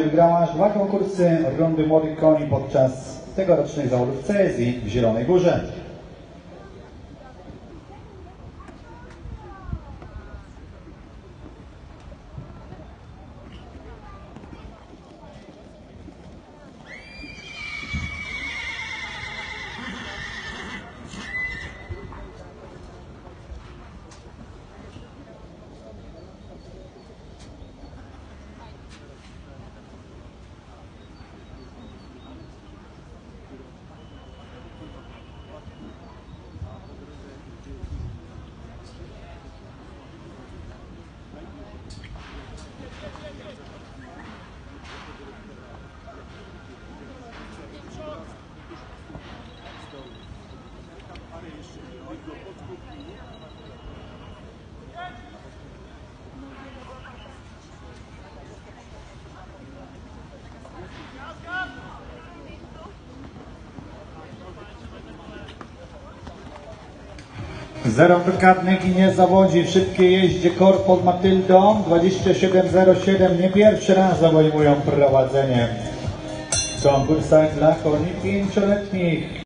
Wygrałaś dwa konkursy rundy młodych koni podczas tegorocznych zawodów CSI w Zielonej Górze. Zero wykadnych i nie zawodzi. W szybkiej jeździe kor pod Matyldą 27.07. Nie pierwszy raz obejmują prowadzenie w konkursach dla koni pięcioletnich.